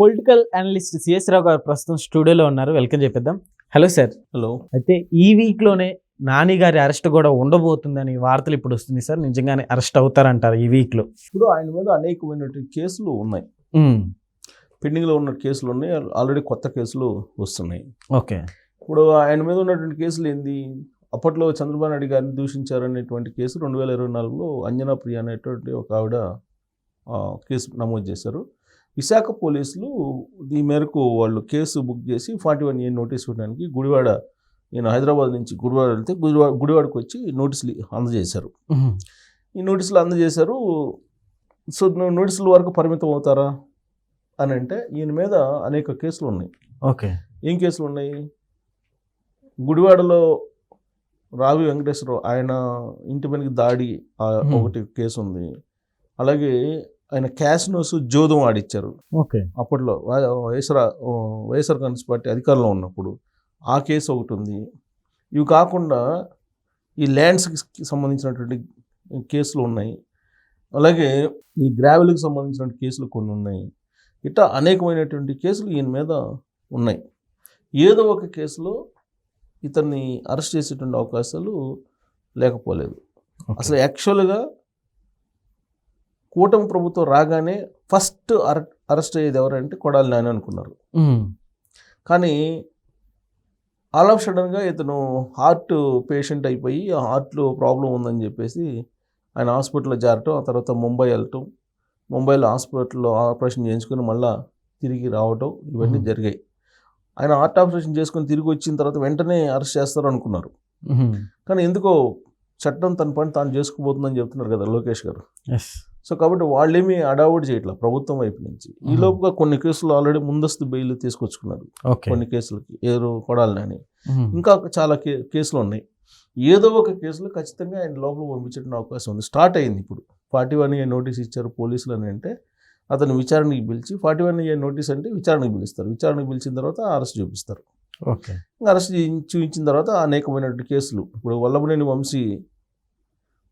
Political analyst CS రావు గారు ప్రస్తుతం స్టూడియోలో ఉన్నారు. వెల్కమ్ చెప్పేద్దాం. Hello sir. హలో. అయితే ఈ వీక్లోనే నాని గారి అరెస్ట్ కూడా ఉండబోతుందని వార్తలు ఇప్పుడు వస్తుంది సార్. నిజంగానే అరెస్ట్ అవుతారంటారు ఈ వీక్లో. ఇప్పుడు ఆయన మీద అనేకమైనటువంటి కేసులు ఉన్నాయి. పెండింగ్లో ఉన్న కేసులు ఉన్నాయి. ఆల్రెడీ కొత్త కేసులు వస్తున్నాయి. ఓకే. ఇప్పుడు ఆయన మీద ఉన్నటువంటి కేసులు ఏంది? అప్పట్లో చంద్రబాబు నాయుడు గారిని దూషించారనేటువంటి కేసు రెండు వేల ఇరవై నాలుగులో అంజనా ప్రియ అనేటువంటి ఒక ఆవిడ కేసు నమోదు చేశారు. విశాఖ పోలీసులు ఈ మేరకు వాళ్ళు కేసు బుక్ చేసి ఫార్టీ వన్ ఏ నోటీస్ ఇవ్వడానికి గుడివాడ నేను హైదరాబాద్ నుంచి గుడివాడ వెళ్తే గుడివాడ గుడివాడకు వచ్చి నోటీసులు అందజేశారు. ఈ నోటీసులు అందజేశారు. సో నోటీసుల వరకు పరిమితం అవుతారా? అని అంటే ఈయన మీద అనేక కేసులు ఉన్నాయి. ఓకే. ఏం కేసులు ఉన్నాయి? గుడివాడలో రావి వెంకటేశ్వరరావు ఆయన ఇంటి మీదకి దాడి. ఒకటి కేసు ఉంది. అలాగే ఆయన క్యాసినోస్ జోదం ఆడిచ్చారు. ఓకే. అప్పట్లో వైఎస్ఆర్ వైఎస్ఆర్ కాంగ్రెస్ పార్టీ అధికారంలో ఉన్నప్పుడు ఆ కేసు ఒకటి ఉంది. ఇవి కాకుండా ఈ ల్యాండ్స్కి సంబంధించినటువంటి కేసులు ఉన్నాయి. అలాగే ఈ గ్రావెల్కి సంబంధించిన కేసులు కొన్ని ఉన్నాయి. ఇట్లా అనేకమైనటువంటి కేసులు ఈయన మీద ఉన్నాయి. ఏదో ఒక కేసులో ఇతన్ని అరెస్ట్ చేసేటువంటి అవకాశాలు లేకపోలేదు. అసలు యాక్చువల్గా కూటమి ప్రభుత్వం రాగానే ఫస్ట్ అర అరెస్ట్ అయ్యేది ఎవరంటే కొడాలి నాని అనుకున్నారు. కానీ ఆల్ ఆఫ్ సడన్గా ఇతను హార్ట్ పేషెంట్ అయిపోయి హార్ట్లో ప్రాబ్లం ఉందని చెప్పేసి ఆయన హాస్పిటల్లో చేరటం ఆ తర్వాత ముంబై వెళ్ళటం ముంబైలో హాస్పిటల్లో ఆపరేషన్ చేయించుకొని మళ్ళా తిరిగి రావటం ఇవన్నీ. జరిగాయి. ఆయన హార్ట్ ఆపరేషన్ చేసుకొని తిరిగి వచ్చిన తర్వాత వెంటనే అరెస్ట్ చేస్తారు అనుకున్నారు. కానీ ఎందుకో చట్టం తన పని తాను చేసుకుపోతుందని చెప్తున్నారు కదా లోకేష్ గారు. సో కాబట్టి వాళ్ళేమీ అడావుడ్ చేయట్లా ప్రభుత్వం వైపు నుంచి. ఈ. లోపుగా కొన్ని కేసులు ఆల్రెడీ ముందస్తు బెయిల్ తీసుకొచ్చుకున్నారు. కొన్ని కేసులకి. ఏదో కొడాలని. ఇంకా చాలా కేసులు ఉన్నాయి ఏదో ఒక కేసులో ఖచ్చితంగా ఆయన లోపల పంపించడం అవకాశం ఉంది. స్టార్ట్ అయింది ఇప్పుడు. ఫార్టీ వన్ ఏ నోటీస్ ఇచ్చారు పోలీసులు అని అంటే అతను విచారణకి పిలిచి ఫార్టీ వన్ ఏ నోటీస్ అంటే విచారణకు పిలుస్తారు. విచారణకు పిలిచిన తర్వాత అరెస్ట్ చూపిస్తారు. ఓకే. అరెస్ట్ చూపించిన తర్వాత అనేకమైనటువంటి కేసులు. ఇప్పుడు వల్లభనేని వంశీ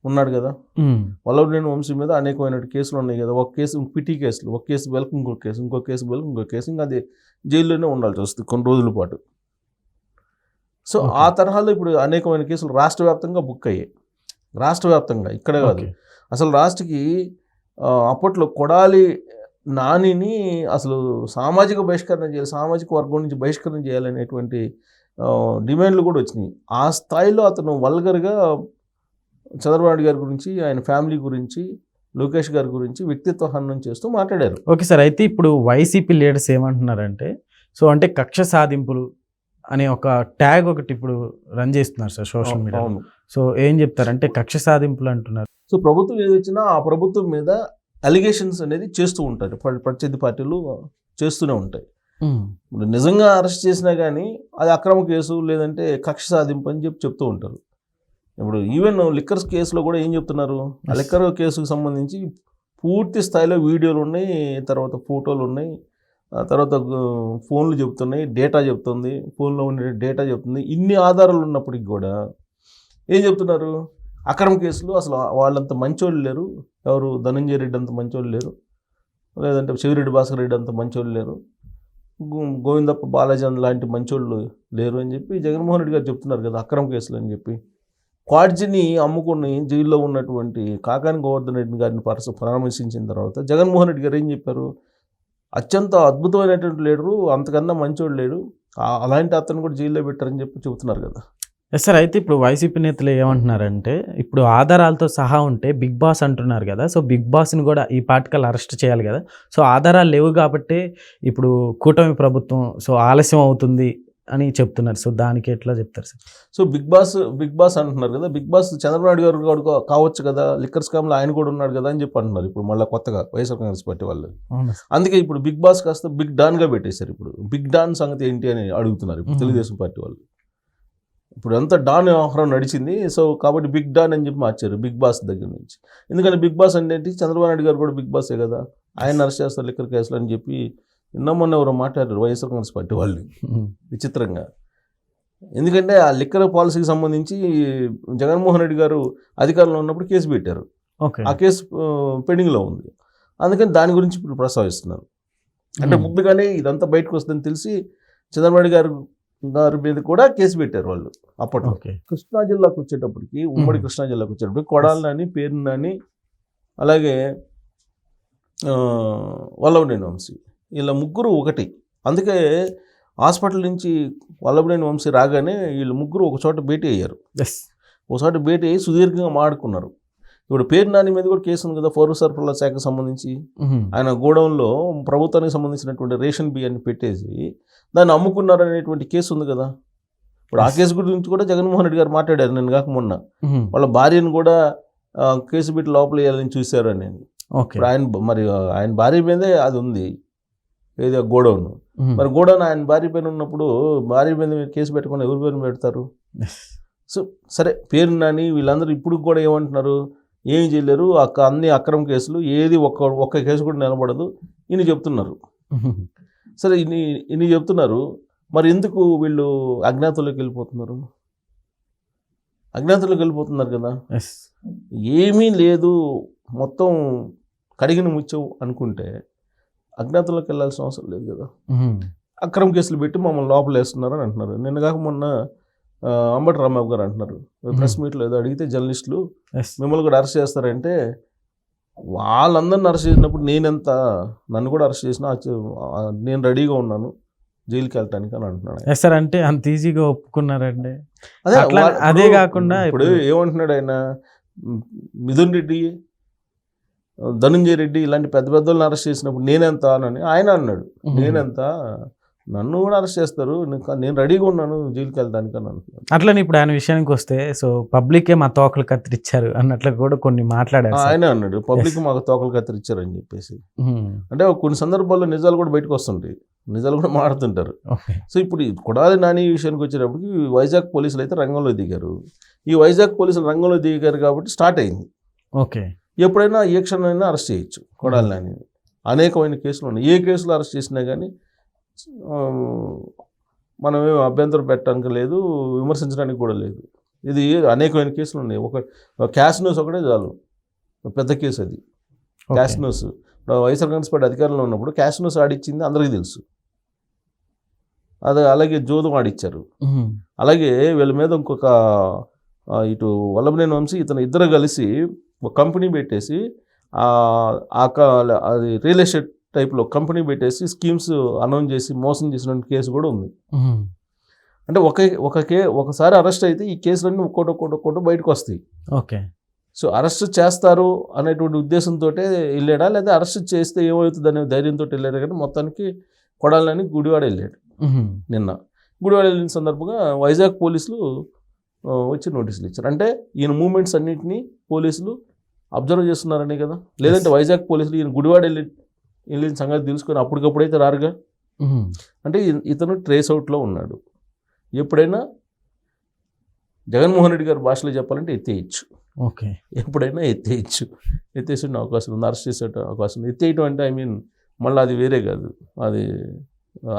ఉన్నాడు కదా? వల్లభనేని వంశీ మీద అనేకమైన కేసులు ఉన్నాయి కదా? ఒక కేసు పిటి కేసులు ఒక కేసు బెల్క్ ఇంకో కేసు ఇంకో కేసు బెల్క్ ఇంకో కేసు ఇంకా అది జైల్లోనే ఉండాల్సి వస్తుంది కొన్ని రోజుల పాటు. సో. ఆ తరహాలో ఇప్పుడు అనేకమైన కేసులు రాష్ట్ర వ్యాప్తంగా బుక్ అయ్యాయి. రాష్ట్ర వ్యాప్తంగా ఇక్కడే కాదు. అసలు రాష్ట్రకి అప్పట్లో కొడాలి నానిని అసలు సామాజిక బహిష్కరణ చేయాలి సామాజిక వర్గం నుంచి బహిష్కరణ చేయాలనేటువంటి డిమాండ్లు కూడా వచ్చినాయి. ఆ స్థాయిలో అతను వల్గర్గా చంద్రబాబు గారి గురించి ఆయన ఫ్యామిలీ గురించి లోకేష్ గారి గురించి వ్యక్తిత్వ హననం చేస్తూ మాట్లాడారు. ఓకే సార్ అయితే ఇప్పుడు వైసీపీ లీడర్స్ ఏమంటున్నారంటే సో అంటే కక్ష సాధింపులు అనే ఒక ట్యాగ్ ఒకటి ఇప్పుడు రన్ చేస్తున్నారు సార్ సోషల్ మీడియా సో ఏం చెప్తారంటే కక్ష సాధింపులు అంటున్నారు. సో ప్రభుత్వం ఏది వచ్చినా ఆ ప్రభుత్వం మీద అలిగేషన్స్ అనేది చేస్తూ ఉంటారు. ప్ర- ప్రత్యర్థి పార్టీలు చేస్తూనే ఉంటాయి. ఇప్పుడు నిజంగా అరెస్ట్ చేసినా కానీ అది అక్రమ కేసు లేదంటే కక్ష సాధింపు అని చెప్పి చెప్తూ ఉంటారు. ఇప్పుడు ఈవెన్ లిక్కర్స్ కేసులో కూడా ఏం చెప్తున్నారు? ఆ. లిక్కర్ కేసుకు సంబంధించి పూర్తి స్థాయిలో వీడియోలు ఉన్నాయి తర్వాత ఫోటోలు ఉన్నాయి తర్వాత ఫోన్లు చెప్తున్నాయి డేటా చెప్తుంది ఫోన్లో ఉండే డేటా చెప్తుంది ఇన్ని ఆధారాలు ఉన్నప్పటికి కూడా ఏం చెప్తున్నారు? అక్రమ కేసులు అసలు వాళ్ళంత మంచోళ్ళు లేరు ఎవరు ధనంజయ రెడ్డి అంత మంచోళ్ళు లేరు లేదంటే శివిరెడ్డి భాస్కర్ రెడ్డి అంత మంచోళ్ళు లేరు గోవిందప్ప బాలాజీ లాంటి మంచోళ్ళు లేరు అని చెప్పి జగన్మోహన్ రెడ్డి గారు చెప్తున్నారు కదా అక్రమ కేసులు అని చెప్పి. క్వాడ్జిని అమ్ముకుని జైల్లో ఉన్నటువంటి కాకాని గోవర్ధన్ రెడ్డి గారిని పరస పరామర్శించిన తర్వాత జగన్మోహన్ రెడ్డి గారు ఏం చెప్పారు? అత్యంత అద్భుతమైనటువంటి లీడరు అంతకన్నా మంచోడు లేడు. అలాంటి అతను కూడా జైల్లో పెట్టారని చెప్పి చెబుతున్నారు కదా. ఎస్ సార్ అయితే ఇప్పుడు వైసీపీ నేతలు ఏమంటున్నారంటే ఇప్పుడు ఆధారాలతో సహా ఉంటే బిగ్ బాస్ అంటున్నారు కదా. సో బిగ్ బాస్ని కూడా ఈ పార్టికల్ అరెస్ట్ చేయాలి కదా. సో ఆధారాలు లేవు కాబట్టి ఇప్పుడు కూటమి ప్రభుత్వం సో ఆలస్యం అవుతుంది. అని చెప్తున్నారు. సో దానికి ఎట్లా చెప్తారు sir? So big boss big boss అంటున్నారు కదా బిగ్ బాస్ చంద్రబాబు నాయుడు గారు కూడా కావచ్చు కదా లిక్కర్ స్కామ్లో ఆయన కూడా ఉన్నాడు కదా అని చెప్పి అంటున్నారు. ఇప్పుడు మళ్ళీ కొత్తగా వైఎస్ఆర్ కాంగ్రెస్ పార్టీ వాళ్ళు. అందుకే ఇప్పుడు బిగ్ బాస్ కాస్త బిగ్ డాన్గా పెట్టేశారు ఇప్పుడు. బిగ్ డాన్ సంగతి ఏంటి అని అడుగుతున్నారు ఇప్పుడు. తెలుగుదేశం పార్టీ వాళ్ళు. ఇప్పుడు అంతా డాన్ వ్యవహారం నడిచింది. సో కాబట్టి బిగ్ డాన్ అని చెప్పి మార్చారు బిగ్ బాస్ దగ్గర నుంచి. ఎందుకంటే బిగ్ బాస్ అంటే చంద్రబాబు నాయుడు గారు కూడా బిగ్ బాసే కదా. ఆయన అరెస్ట్ చేస్తారు లిక్కర్ కేసులు అని చెప్పి మొన్న ఎవరో మాట్లాడారు వైఎస్ఆర్ కాంగ్రెస్ పార్టీ వాళ్ళు. విచిత్రంగా. ఎందుకంటే ఆ లిక్కర్ పాలసీకి సంబంధించి జగన్మోహన్ రెడ్డి గారు అధికారంలో ఉన్నప్పుడు కేసు పెట్టారు. ఆ కేసు పెండింగ్లో ఉంది. అందుకని దాని గురించి ఇప్పుడు ప్రస్తావిస్తున్నారు. అంటే. ముందుగానే ఇదంతా బయటకు వస్తుందని తెలిసి చంద్రబాబు గారు గారి మీద కూడా కేసు పెట్టారు వాళ్ళు అప్పట్లో. ఓకే. కృష్ణా జిల్లాకు వచ్చేటప్పటికి ఉమ్మడి మ్మ్. కృష్ణా జిల్లాకు వచ్చేటప్పటికి కొడాలని పేరునని అలాగే ఆ, వల్లభనేని వంశీ. వీళ్ళ ముగ్గురు ఒకటి. అందుకే హాస్పిటల్ నుంచి వల్లభనేని వంశీ రాగానే వీళ్ళు ముగ్గురు ఒక చోట భేటీ అయ్యారు. ఎస్. ఒకసారి భేటీ అయ్యి సుదీర్ఘంగా మాడుకున్నారు. ఇప్పుడు పేరు నాని మీద కూడా కేసు ఉంది కదా పౌర సరఫరాల శాఖకు సంబంధించి. ఆయన గోడౌన్లో ప్రభుత్వానికి సంబంధించినటువంటి రేషన్ బియ్యాన్ని పెట్టేసి దాన్ని అమ్ముకున్నారనేటువంటి కేసు ఉంది కదా. ఇప్పుడు ఆ. కేసు గురించి కూడా జగన్మోహన్ రెడ్డి గారు మాట్లాడారు నేను కాక మొన్న. వాళ్ళ భార్యను కూడా కేసు పెట్టి లోపల వేయాలని చూశారు అని ఓకే. ఇప్పుడు ఆయన మరి ఆయన భార్య మీదే అది ఉంది. ఏదో గోడౌన్. మరి గోడౌన్ ఆయన భార్య పైన ఉన్నప్పుడు భార్య మీద మీరు కేసు పెట్టకుండా ఎవరి పేరు పెడతారు? సో సరే పేరు నాని వీళ్ళందరూ ఇప్పుడు కూడా ఏమంటున్నారు? ఏం చేయలేరు అక్క అన్ని అక్రమ కేసులు ఏది ఒక్క ఒక్క కేసు కూడా నిలబడదు ఇన్ని చెప్తున్నారు. సరే ఇన్ని ఇన్ని చెప్తున్నారు. మరి ఎందుకు వీళ్ళు అజ్ఞాతంలోకి వెళ్ళిపోతున్నారు? అజ్ఞాతంలోకి వెళ్ళిపోతున్నారు కదా. ఏమీ లేదు మొత్తం కడిగిన ముత్యం అనుకుంటే అజ్ఞాతంలోకి వెళ్ళాల్సిన అవసరం లేదు కదా. అక్రమ కేసులు పెట్టి మమ్మల్ని లోపల వేస్తున్నారు అని అంటున్నారు. నిన్న కాక మొన్న అంబటి రాంబాబు గారు అంటున్నారు. ప్రెస్ మీట్లో ఏదో అడిగితే జర్నలిస్టులు మిమ్మల్ని కూడా అరెస్ట్ చేస్తారంటే వాళ్ళందరిని అరెస్ట్ చేసినప్పుడు నేనెంత నన్ను కూడా అరెస్ట్ చేసినా నేను రెడీగా ఉన్నాను జైలుకి వెళ్ళటానికి అని అంటున్నాడు. ఎస్ సార్ అంటే అంత ఈజీగా ఒప్పుకున్నారండి. అదే అదే కాకుండా ఇప్పుడు ఏమంటున్నాడు ఆయన? మిథున్ రెడ్డి ధనుంజయ రెడ్డి ఇలాంటి పెద్ద పెద్ద వాళ్ళని అరెస్ట్ చేసినప్పుడు నేనెంత అని ఆయన అన్నాడు. నేనెంత? నన్ను కూడా అరెస్ట్ చేస్తారు. నేను- రెడీగా ఉన్నాను జైలుకి వెళ్ళడానికి అని అంటున్నాడు. అట్లని ఇప్పుడు ఆయన విషయానికి వస్తే సో పబ్లికే మా తోకలు కత్తిరించారు అన్నట్లు కూడా కొన్ని మాట్లాడారు. ఆయన అన్నాడు పబ్లిక్ మాకు తోకలు కత్తిరించారని చెప్పేసి. ఉమ్, అంటే కొన్ని సందర్భాల్లో నిజాలు కూడా బయటకు వస్తుంటాయి. నిజాలు కూడా మాడుతుంటారు సో ఇప్పుడు కొడాలి నాని విషయానికి వచ్చేటప్పటికి వైజాగ్ పోలీసులు అయితే రంగంలో దిగారు. ఈ వైజాగ్ పోలీసులు రంగంలో దిగారు కాబట్టి స్టార్ట్ అయింది. ఓకే. ఎప్పుడైనా ఏ క్షణమైనా అరెస్ట్ చేయొచ్చు కొడాలి అనేకమైన కేసులు ఉన్నాయి. ఏ కేసులు అరెస్ట్ చేసినా కానీ మనం ఏం అభ్యంతరం పెట్టడానికి లేదు విమర్శించడానికి కూడా లేదు. ఇది అనేకమైన కేసులు ఉన్నాయి. ఒక క్యాష్ న్యూస్ ఒకటే చాలు. పెద్ద కేసు అది. Cash news. YSR Congress party అధికారంలో ఉన్నప్పుడు క్యాష్ న్యూస్ ఆడిచ్చింది అందరికీ తెలుసు. అది అలాగే జోదం ఆడిచ్చారు. అలాగే వీళ్ళ మీద ఇంకొక ఇటు వల్లభనేని వంశీ ఇతను ఇద్దరు కలిసి ఒక కంపెనీ పెట్టేసి అది రియల్ ఎస్టేట్ టైప్లో కంపెనీ పెట్టేసి స్కీమ్స్ అనౌన్స్ చేసి మోసం చేసిన కేసు కూడా ఉంది. అంటే ఒక ఒక కే ఒకసారి అరెస్ట్ అయితే ఈ కేసులన్నీ ఒక్కోటి ఒక్కోటి ఒక్కోటి బయటకు వస్తాయి. ఓకే. సో అరెస్ట్ చేస్తారు అనేటువంటి ఉద్దేశంతో వెళ్ళాడా? లేదా అరెస్ట్ చేస్తే ఏమవుతుంది అనే ధైర్యంతో వెళ్ళాడు? కానీ మొత్తానికి కొడాలని గుడివాడ వెళ్ళాడు. నిన్న. గుడివాడ వెళ్ళిన సందర్భంగా వైజాగ్ పోలీసులు వచ్చి నోటీసులు ఇచ్చారు. అంటే ఈయన మూమెంట్స్ అన్నింటినీ పోలీసులు అబ్జర్వ్ చేస్తున్నారనే కదా? లేదంటే వైజాగ్ పోలీసులు ఈయన గుడివాడ వెళ్ళి వెళ్ళిన సంగతి తెలుసుకొని అప్పటికప్పుడైతే రారుగా? ఉమ్, అంటే ఇతను ట్రేస్ అవుట్లో ఉన్నాడు. ఎప్పుడైనా జగన్మోహన్ రెడ్డి గారి భాషలో చెప్పాలంటే ఎత్తేయచ్చు. ఓకే. ఎప్పుడైనా ఎత్తేయచ్చు. ఎత్తేసే అవకాశం ఉంది అరెస్ట్ చేసే అవకాశం ఉంది. ఎత్తేయటం అంటే ఐ మీన్ మళ్ళీ అది వేరే కాదు. అది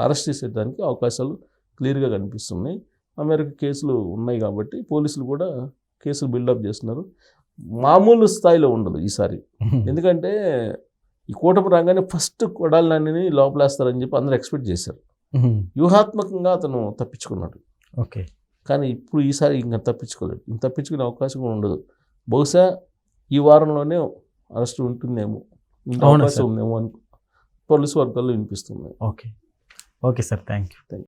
అరెస్ట్ చేసేదానికి అవకాశాలు క్లియర్గా కనిపిస్తున్నాయి. అమెరికా కేసులు ఉన్నాయి కాబట్టి పోలీసులు కూడా కేసులు బిల్డప్ చేస్తున్నారు. మామూలు స్థాయిలో ఉండదు ఈసారి. ఎందుకంటే ఈ కూటమి రాగానే ఫస్ట్ కొడాలి నానిని లోపలేస్తారని చెప్పి అందరూ ఎక్స్పెక్ట్ చేశారు. వ్యూహాత్మకంగా అతను తప్పించుకున్నాడు. ఓకే. కానీ ఇప్పుడు ఈసారి ఇంకా తప్పించుకోలేడు ఇంక తప్పించుకునే అవకాశం కూడా ఉండదు. బహుశా ఈ వారంలోనే అరెస్ట్ ఉంటుందేమో. అవకాశం? ఉందేమో అని పోలీసు వర్గాల్లో వినిపిస్తుంది. Okay. Okay sir. Thank you